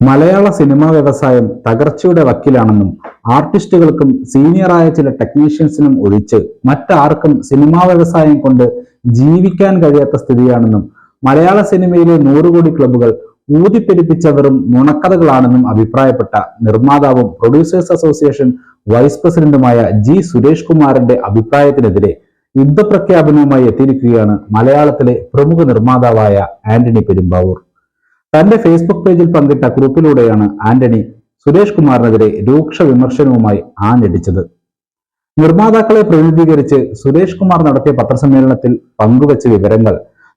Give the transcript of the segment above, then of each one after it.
മലയാള cinema വ്യവസായം തകർച്ചയുടെ വക്കിലാണെന്നും ആർട്ടിസ്റ്റുകൾക്കും സീനിയറായ ചില ടെക്നീഷ്യൻസിനും ഒഴിച്ച് മറ്റാർക്കും സിനിമാ വ്യവസായം കൊണ്ട് ജീവിക്കാൻ കഴിയാത്ത സ്ഥിതിയാണെന്നും മലയാള സിനിമയിലെ നൂറുകോടി ക്ലബ്ബുകൾ ഊതിപ്പെരിപ്പിച്ചവരും നുണക്കഥകളാണെന്നും അഭിപ്രായപ്പെട്ട നിർമ്മാതാവും പ്രൊഡ്യൂസേഴ്സ് അസോസിയേഷൻ വൈസ് പ്രസിഡന്റുമായ ജി സുരേഷ് കുമാറിന്റെ അഭിപ്രായത്തിനെതിരെ യുദ്ധപ്രഖ്യാപനവുമായി എത്തിയിരിക്കുകയാണ് മലയാളത്തിലെ പ്രമുഖ നിർമ്മാതാവായ ആന്റണി പെരുമ്പാവൂർ. തന്റെ ഫേസ്ബുക്ക് പേജിൽ പങ്കിട്ട കുറിപ്പിലൂടെയാണ് ആന്റണി സുരേഷ് കുമാറിനെതിരെ രൂക്ഷ വിമർശനവുമായി ആഞ്ഞടിച്ചത്. നിർമ്മാതാക്കളെ പ്രതിനിധീകരിച്ച് സുരേഷ് കുമാർ നടത്തിയ പത്രസമ്മേളനത്തിൽ പങ്കുവച്ച വിവരങ്ങൾ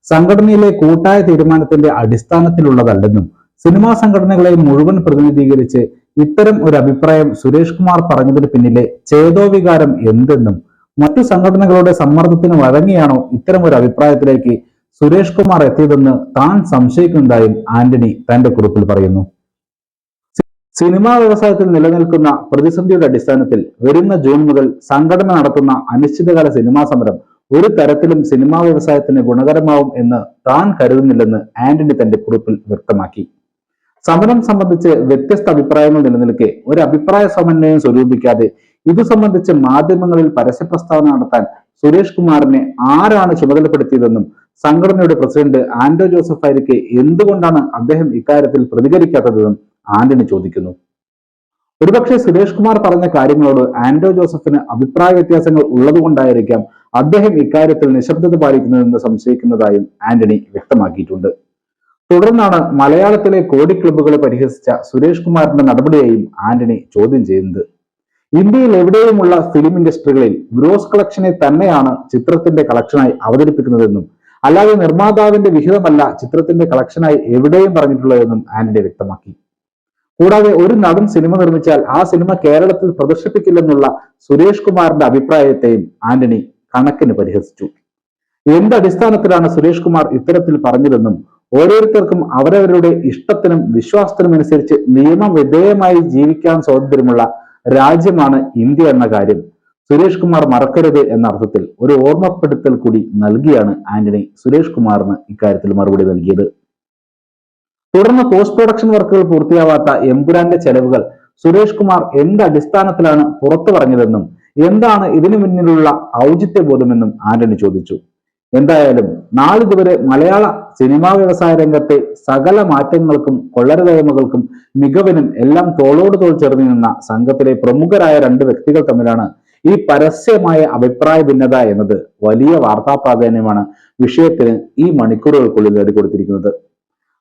സംഘടനയിലെ കൂട്ടായ തീരുമാനത്തിന്റെ അടിസ്ഥാനത്തിലുള്ളതല്ലെന്നും സിനിമാ സംഘടനകളെ മുഴുവൻ പ്രതിനിധീകരിച്ച് ഇത്തരം ഒരു അഭിപ്രായം സുരേഷ് കുമാർ പറഞ്ഞതിന് പിന്നിലെ ചേതോവികാരം എന്തെന്നും മറ്റു സംഘടനകളുടെ സമ്മർദ്ദത്തിന് വഴങ്ങിയാണോ ഇത്തരം ഒരു അഭിപ്രായത്തിലേക്ക് സുരേഷ് കുമാർ എത്തിയതെന്ന് താൻ സംശയിക്കുന്നതായും ആന്റണി തന്റെ കുറിപ്പിൽ പറയുന്നു. സിനിമാ വ്യവസായത്തിൽ നിലനിൽക്കുന്ന പ്രതിസന്ധിയുടെ അടിസ്ഥാനത്തിൽ വരുന്ന ജൂൺ മുതൽ സംഘടന നടത്തുന്ന അനിശ്ചിതകാല സിനിമാ സമരം ഒരു തരത്തിലും സിനിമാ വ്യവസായത്തിന് ഗുണകരമാവും എന്ന് താൻ കരുതുന്നില്ലെന്ന് ആന്റണി തന്റെ കുറിപ്പിൽ വ്യക്തമാക്കി. സമരം സംബന്ധിച്ച് വ്യത്യസ്ത അഭിപ്രായങ്ങൾ നിലനിൽക്കെ ഒരു അഭിപ്രായ സമന്വയം സ്വരൂപിക്കാതെ ഇതു സംബന്ധിച്ച് മാധ്യമങ്ങളിൽ പരസ്യ പ്രസ്താവന നടത്താൻ സുരേഷ് കുമാറിനെ ആരാണ് ചുമതലപ്പെടുത്തിയതെന്നും സംഘടനയുടെ പ്രസിഡന്റ് ആന്റോ ജോസഫ് ആയിരിക്കെ എന്തുകൊണ്ടാണ് അദ്ദേഹം ഇക്കാര്യത്തിൽ പ്രതികരിക്കാത്തതെന്നും ആന്റണി ചോദിക്കുന്നു. ഒരുപക്ഷെ സുരേഷ് കുമാർ പറഞ്ഞ കാര്യങ്ങളോട് ആന്റോ ജോസഫിന് അഭിപ്രായ വ്യത്യാസങ്ങൾ ഉള്ളതുകൊണ്ടായിരിക്കാം അദ്ദേഹം ഇക്കാര്യത്തിൽ നിശബ്ദത പാലിക്കുന്നതെന്ന് സംശയിക്കുന്നതായും ആന്റണി വ്യക്തമാക്കിയിട്ടുണ്ട്. തുടർന്നാണ് മലയാളത്തിലെ കോടി ക്ലബ്ബുകളെ പരിഹസിച്ച സുരേഷ് കുമാറിന്റെ നടപടിയെയും ആന്റണി ചോദ്യം ചെയ്യുന്നത്. ഇന്ത്യയിൽ എവിടെയുമുള്ള ഫിലിം ഇൻഡസ്ട്രികളിൽ ഗ്രോസ് കളക്ഷനെ തന്നെയാണ് ചിത്രത്തിന്റെ കളക്ഷനായി അവതരിപ്പിക്കുന്നതെന്നും അല്ലാതെ നിർമ്മാതാവിന്റെ വിഹിതമല്ല ചിത്രത്തിന്റെ കളക്ഷനായി എവിടെയും പറഞ്ഞിട്ടുള്ളതെന്നും ആന്റണി വ്യക്തമാക്കി. കൂടാതെ ഒരു നടൻ സിനിമ നിർമ്മിച്ചാൽ ആ സിനിമ കേരളത്തിൽ പ്രദർശിപ്പിക്കില്ലെന്നുള്ള സുരേഷ് കുമാറിന്റെ അഭിപ്രായത്തെയും ആന്റണി കണക്കിന് പരിഹസിച്ചു. എന്ത് അടിസ്ഥാനത്തിലാണ് സുരേഷ് കുമാർ ഇത്തരത്തിൽ പറഞ്ഞതെന്നും ഓരോരുത്തർക്കും അവരവരുടെ ഇഷ്ടത്തിനും വിശ്വാസത്തിനും അനുസരിച്ച് നിയമവിധേയമായി ജീവിക്കാൻ സ്വാതന്ത്ര്യമുള്ള രാജ്യമാണ് ഇന്ത്യ എന്ന കാര്യം സുരേഷ് കുമാർ മറക്കരുത് എന്ന അർത്ഥത്തിൽ ഒരു ഓർമ്മപ്പെടുത്തൽ കൂടി നൽകിയാണ് ആന്റണി സുരേഷ് കുമാറിന് ഇക്കാര്യത്തിൽ മറുപടി നൽകിയത്. തുടർന്ന് പോസ്റ്റ് പ്രൊഡക്ഷൻ വർക്കുകൾ പൂർത്തിയാവാത്ത എമ്പുരാന്റെ ചെലവുകൾ സുരേഷ് കുമാർ എന്ത് അടിസ്ഥാനത്തിലാണ് പുറത്തു പറഞ്ഞതെന്നും എന്താണ് ഇതിനു മുന്നിലുള്ള ഔചിത്യബോധമെന്നും ആന്റണി ചോദിച്ചു. എന്തായാലും നാളിതുവരെ മലയാള സിനിമാ വ്യവസായ രംഗത്തെ സകല മാറ്റങ്ങൾക്കും കൊള്ളരതയമകൾക്കും മികവിനും എല്ലാം തോളോട് തോൾ ചേർന്ന് നിന്ന സംഘത്തിലെ പ്രമുഖരായ രണ്ട് വ്യക്തികൾ തമ്മിലാണ് ഈ പരസ്യമായ അഭിപ്രായ ഭിന്നത എന്നത് വലിയ വാർത്താ പ്രാധാന്യമാണ് വിഷയത്തിന് ഈ മണിക്കൂറുകൾക്കുള്ളിൽ നേടിക്കൊടുത്തിരിക്കുന്നത്.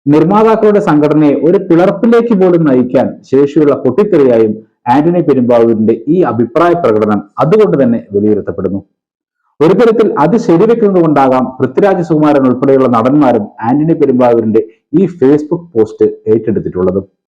നിർമ്മാതാക്കളുടെ സംഘടനയെ ഒരു പിളർപ്പിലേക്ക് പോലും നയിക്കാൻ ശേഷിയുള്ള പൊട്ടിത്തെറിയായും ആന്റണി പെരുമ്പാവൂരിന്റെ ഈ അഭിപ്രായ പ്രകടനം അതുകൊണ്ട് തന്നെ വിലയിരുത്തപ്പെടുന്നു. ഒരു തരത്തിൽ അത് ശരിവെക്കുന്നത് കൊണ്ടാകാം പൃഥ്വിരാജ് സുകുമാരൻ ഉൾപ്പെടെയുള്ള നടന്മാരും ആന്റണി പെരുമ്പാവൂരിന്റെ ഈ ഫേസ്ബുക്ക് പോസ്റ്റ് ഏറ്റെടുത്തിട്ടുള്ളത്.